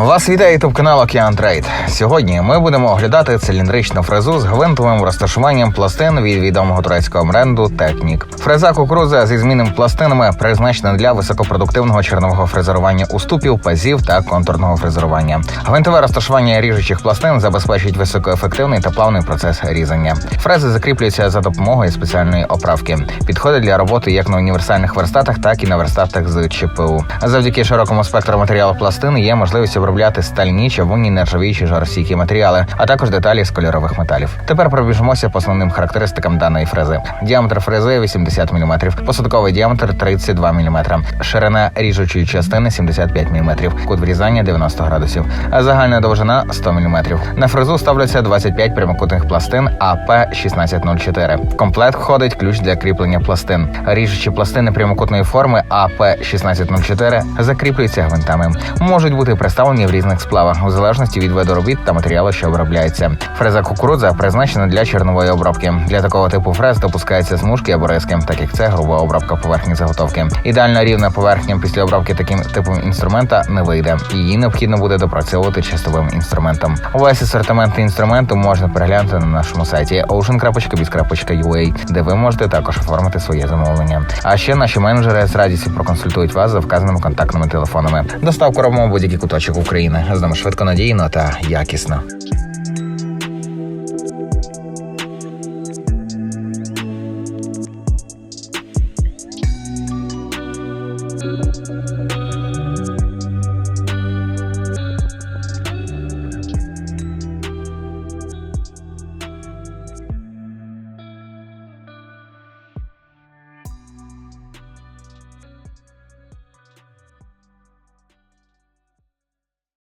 Вас вітає ютуб канал Океан Трейд. Сьогодні ми будемо оглядати циліндричну фрезу з гвинтовим розташуванням пластин від відомого турецького бренду Технік. Фреза кукурудза зі змінними пластинами призначена для високопродуктивного чернового фрезерування уступів, пазів та контурного фрезерування. Гвинтове розташування ріжучих пластин забезпечить високоефективний та плавний процес різання. Фрези закріплюються за допомогою спеціальної оправки. Підходить для роботи як на універсальних верстатах, так і на верстатах з ЧПУ. Завдяки широкому спектру матеріалу пластин є можливість обробляти стальні, чавунні, нержавіючі, жаростійкі матеріали, а також деталі з кольорових металів. Тепер пробіжимося по основним характеристикам даної фрези. Діаметр фрези 80 мм, посадковий діаметр 32 мм, ширина ріжучої частини 75 мм, кут врізання 90 градусів, а загальна довжина 100 мм. На фрезу ставляться 25 прямокутних пластин АП 1604. В комплект входить ключ для кріплення пластин. Ріжучі пластини прямокутної форми АП 1604 закріплюються гвинтами. Можуть бути представлені в різних сплавах у залежності від виду робіт та матеріалу, що обробляється. Фреза кукурудза призначена для чернової обробки. Для такого типу фрез допускаються смужки або риски, так як це груба обробка поверхні заготовки. Ідеально рівна поверхня після обробки таким типом інструмента не вийде. Її необхідно буде допрацьовувати чистовим інструментом. Увесь асортимент інструменту можна переглянути на нашому сайті ocean.biz.ua, де ви можете також оформити своє замовлення. А ще наші менеджери з радістю проконсультують вас за вказаними контактними телефонами. Доставку робимо будь-який куточок України. З нами швидко, надійно та якісно.